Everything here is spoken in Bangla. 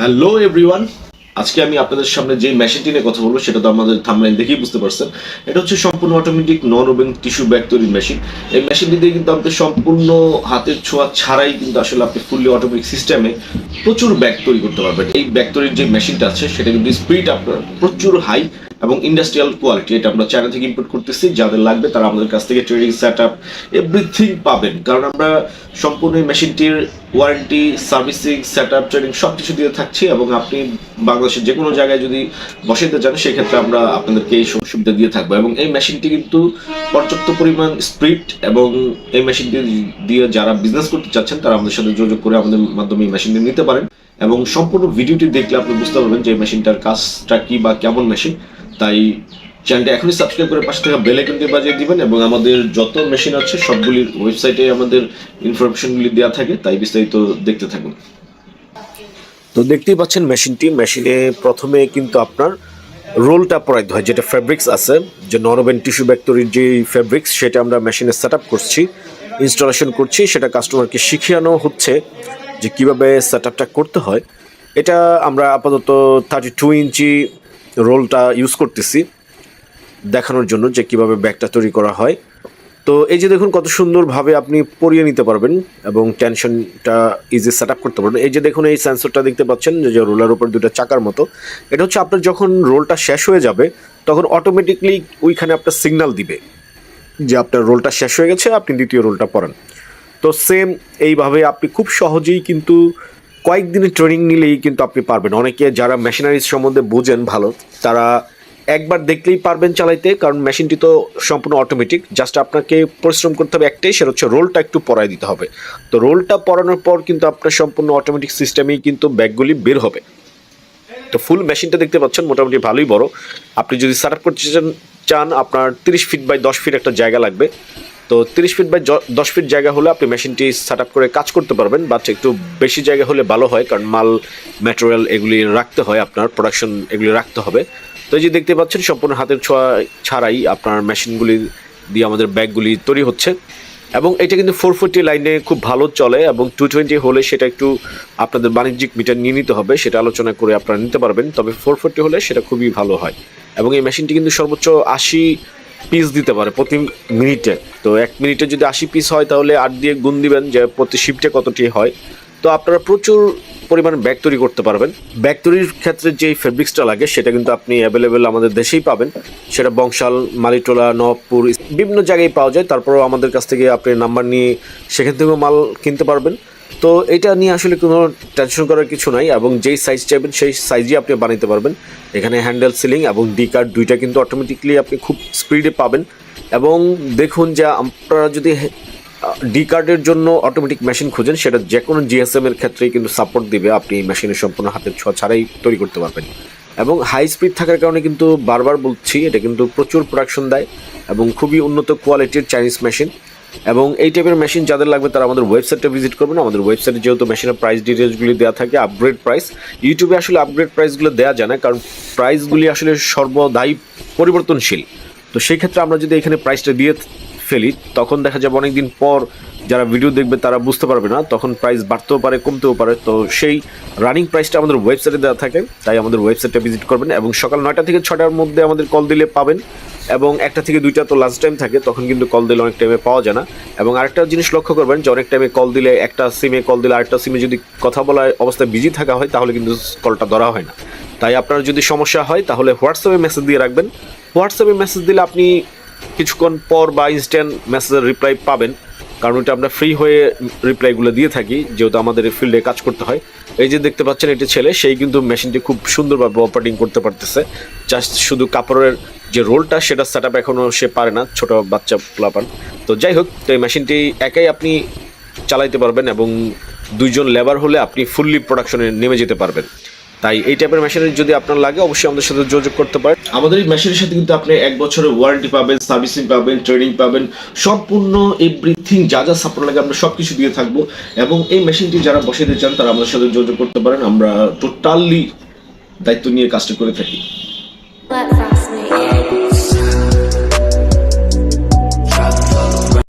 হ্যালো এভরিওয়ান আজকে আমি আপনাদের সামনে যে মেশিনটি নিয়ে কথা বলব, সেটা তো আমাদের থামলাইন দেখেই বুঝতে পারছেন। এটা হচ্ছে সম্পূর্ণ automatic non woven tissue bag তৈরির মেশিন এই মেশিনটি দিয়ে কিন্তু আমাদের সম্পূর্ণ হাতের ছোঁয়া ছাড়াই কিন্তু আসলে আপনি ফুললি অটোমেটিক সিস্টেমে প্রচুর ব্যাগ তৈরি করতে পারবেন। এই ব্যাগ তৈরির যে মেশিনটা আছে, সেটা কিন্তু স্পিড আপনার প্রচুর হাই এবং ইন্ডাস্ট্রিয়াল কোয়ালিটি এটা আমরা চায়না থেকে ইম্পোর্ট করতেছি, যাদের লাগবে তারা আমাদের কাছ থেকে ট্রেডিং সেট আপ এভরিথিং পাবেন। কারণ আমরা সম্পূর্ণ মেশিনটির warranty servicing set up training সব কিছু দিয়ে থাকছি এবং আপনি বাংলাদেশের যে কোনো জায়গায় যদি বসাইতে চান, সেক্ষেত্রে আমরা আপনাদেরকে এই সুবিধা দিয়ে থাকব। এবং এই মেশিনটি কিন্তু পর্যাপ্ত পরিমাণ স্প্রিট এবং এই মেশিনটি দিয়ে যারা বিজনেস করতে চাচ্ছেন, তারা আমাদের সাথে যোগাযোগ করে আমাদের মাধ্যমে এই মেশিনটি নিতে পারেন। এবং সম্পূর্ণ ভিডিওটি দেখলে আপনি বুঝতে পারবেন যে মেশিনটার কাজটা কি বা কেমন মেশিন। তাই চ্যানেলটা এখনই সাবস্ক্রাইব করে পাশে থাকা বেল আইকনটি বাজিয়ে দিবেন এবং আমাদের যত মেশিন আছে, সবগুলির ওয়েবসাইটে আমাদের ইনফরমেশনগুলি দেওয়া থাকে। তাই বিস্তারিত দেখতে থাকুন। তো দেখতেই পাচ্ছেন মেশিনটি মেশিনে প্রথমে কিন্তু আপনার রোলটা পরাইতে হয়, যেটা ফ্যাব্রিক্স আছে, যে নরবেন টিস্যু ব্যাগ যে ফ্যাব্রিক্স সেটা আমরা মেশিনে সেট করছি ইনস্টলেশন করছি। সেটা কাস্টমারকে শিখিয়ানো হচ্ছে যে কীভাবে সেট করতে হয়। এটা আমরা আপাতত থার্টি টু ইঞ্চি রোলটা ইউজ করতেছি, দেখানোর জন্য যে কীভাবে ব্যাগটা তৈরি করা হয়। তো এই যে দেখুন কত সুন্দরভাবে আপনি পরিয়ে নিতে পারবেন এবং টেনশনটা ইজি সেট আপ করতে পারবেন। এই যে দেখুন, এই সেন্সরটা দেখতে পাচ্ছেন, যে রোলার উপর দুটো চাকার মতো। এটা হচ্ছে আপনার যখন রোলটা শেষ হয়ে যাবে, তখন অটোমেটিকলি ওইখানে আপনার সিগন্যাল দিবে যে আপনার রোলটা শেষ হয়ে গেছে, আপনি দ্বিতীয় রোলটা পড়ান তো সেম এইভাবে আপনি খুব সহজেই কিন্তু কয়েকদিনের ট্রেনিং নিলেই কিন্তু আপনি পারবেন। অনেকে যারা মেশিনারিজ সম্বন্ধে বোঝেন ভালো, তারা একবার দেখলেই পারবেন চালাইতে, কারণ মেশিনটি তো সম্পূর্ণ অটোমেটিক জাস্ট আপনাকে পরিশ্রম করতে হবে একটাই, সেটা হচ্ছে রোলটা একটু পরাই দিতে হবে। তো রোলটা পরানোর পর কিন্তু আপনার সম্পূর্ণ অটোমেটিক সিস্টেমেই কিন্তু ব্যাগগুলি বের হবে। তো ফুল মেশিনটা দেখতে পাচ্ছেন, মোটামুটি ভালোই বড়। আপনি যদি আপ করতে চান- আপনার তিরিশ ফিট বাই দশ ফিট একটা জায়গা লাগবে। তো তিরিশ ফিট বাই দশ ফিট জায়গা হলে আপনি মেশিনটি সেট করে কাজ করতে পারবেন বাট একটু বেশি জায়গা হলে ভালো হয়, কারণ মাল ম্যাটেরিয়াল এগুলি রাখতে হয়, আপনার প্রোডাকশন এগুলি রাখতে হবে। তো যে দেখতে পাচ্ছেন, সম্পূর্ণ হাতের ছোঁয়া ছাড়াই আপনার মেশিনগুলি দিয়ে আমাদের ব্যাগগুলি তৈরি হচ্ছে। এবং এটা কিন্তু ফোর ফোরটি লাইনে খুব ভালো চলে এবং টু টোয়েন্টি হলে সেটা একটু আপনাদের বাণিজ্যিক মিটার নিয়ে নিতে হবে, সেটা আলোচনা করে আপনারা নিতে পারবেন। তবে ফোর ফোরটি হলে সেটা খুবই ভালো হয়। এবং এই মেশিনটি কিন্তু সর্বোচ্চ আশি পিস দিতে পারে প্রতি মিনিটে। তো এক মিনিটে যদি আশি পিস হয়, তাহলে আট দিয়ে গুণ দিবেন যে প্রতি শিফটে কতটি হয়। তো আপনারা প্রচুর পরিমাণ ব্যাগ তৈরি করতে পারবেন। ব্যাগ তৈরির ক্ষেত্রে যে ফেব্রিক্সটা লাগে, সেটা কিন্তু আপনি অ্যাভেলেবেল আমাদের দেশেই পাবেন। সেটা বংশাল, মালিটোলা, নবপুর, বিভিন্ন জায়গায় পাওয়া যায়। তারপরেও আমাদের কাছ থেকে আপনি নাম্বার নিয়ে সেখান থেকেও মাল কিনতে পারবেন। তো এটা নিয়ে আসলে কোনো টেনশন করার কিছু নাই এবং যেই সাইজ চাইবেন, সেই সাইজই আপনি বানাইতে পারবেন। এখানে হ্যান্ডেল সিলিং এবং ডি কার্ড দুইটা কিন্তু অটোমেটিকলি আপনি খুব স্পিডে পাবেন। এবং দেখুন যে আপনারা যদি ডি কার্ডের জন্য অটোমেটিক মেশিন খুঁজেন, সেটা যে কোনো জিএসএম এর ক্ষেত্রেই কিন্তু সাপোর্ট দিবে, আপনি এই মেশিনের সম্পূর্ণ হাতের ছোঁয়া ছাড়াই তৈরি করতে পারবেন। এবং হাই স্পিড থাকার কারণে কিন্তু বারবার বলছি, এটা কিন্তু প্রচুর প্রোডাকশন দেয় এবং খুবই উন্নত কোয়ালিটির চাইনিজ মেশিন এবং এই টাইপের মেশিন যাদের লাগবে তারা আমাদের ওয়েবসাইটে ভিজিট করবেন। আমাদের ওয়েবসাইটে যেহেতু মেশিনের প্রাইস ডিটেলসগুলি দেওয়া থাকে আপগ্রেড প্রাইস ইউটিউবে আসলে আপগ্রেড প্রাইসগুলো দেওয়া যায় না, কারণ প্রাইসগুলি আসলে সর্বদাই পরিবর্তনশীল। তো সেই ক্ষেত্রে আমরা যদি এখানে প্রাইসটা দিয়ে ফেলি তখন দেখা যাবে অনেকদিন পর যারা ভিডিও দেখবে তারা বুঝতে পারবে না, তখন প্রাইস বাড়তেও পারে, কমতেও পারে। তো সেই রানিং প্রাইসটা আমাদের ওয়েবসাইটে দেওয়া থাকে, তাই আমাদের ওয়েবসাইটে ভিজিট করবেন এবং সকাল নয়টা থেকে ছটার মধ্যে আমাদের কল দিলে পাবেন এবং একটা থেকে দুইটা তো লাস্ট টাইম থাকে, তখন কিন্তু কল দিলে অনেক টাইমে পাওয়া যায় না। এবং আরেকটা জিনিস লক্ষ্য করবেন যে অনেক টাইমে কল দিলে একটা সিমে কল দিলে আরেকটা সিমে যদি কথা বলার অবস্থায় বিজি থাকা হয়, তাহলে কিন্তু কলটা ধরা হয় না। তাই আপনার যদি সমস্যা হয়, তাহলে হোয়াটসঅ্যাপে মেসেজ দিয়ে রাখবেন। হোয়াটসঅ্যাপে মেসেজ দিলে আপনি কিছুক্ষণ পর বা ইনস্ট্যান্ট মেসেজের রিপ্লাই পাবেন, কারণ ওটা আমরা ফ্রি হয়ে রিপ্লাইগুলো দিয়ে থাকি, যেহেতু আমাদের ফিল্ডে কাজ করতে হয়। এই যে দেখতে পাচ্ছেন এটি ছেলে, সেই কিন্তু মেশিনটি খুব সুন্দরভাবে অপারেটিং করতে পারতেছে। জাস্ট শুধু কাপড়ের যে রোলটা সেটা সেট আপ এখনও সে পারে না, ছোট বাচ্চা পোলাপান। তো যাই হোক তো এই মেশিনটি একাই আপনি চালাইতে পারবেন এবং দুইজন লেবার হলে আপনি ফুললি প্রোডাকশনে নেমে যেতে পারবেন। তাই এই টাইপের মেশিনের যদি আপনার লাগে অবশ্যই আমাদের সাথে যোগাযোগ করতে পারেন। আমাদের এই মেশিনের সাথে কিন্তু আপনি এক বছরের ওয়ারেন্টি পাবেন সার্ভিসিং পাবেন ট্রেনিং পাবেন সম্পূর্ণ এভরিথিং যা যা সাপোর্ট লাগে আমরা সব কিছু দিয়ে থাকব। এবং এই মেশিনটি যারা বসাইতে চান তারা আমাদের সাথে যোগাযোগ করতে পারেন। আমরা টোটালি দায়িত্ব নিয়ে কাজটা করে থাকি.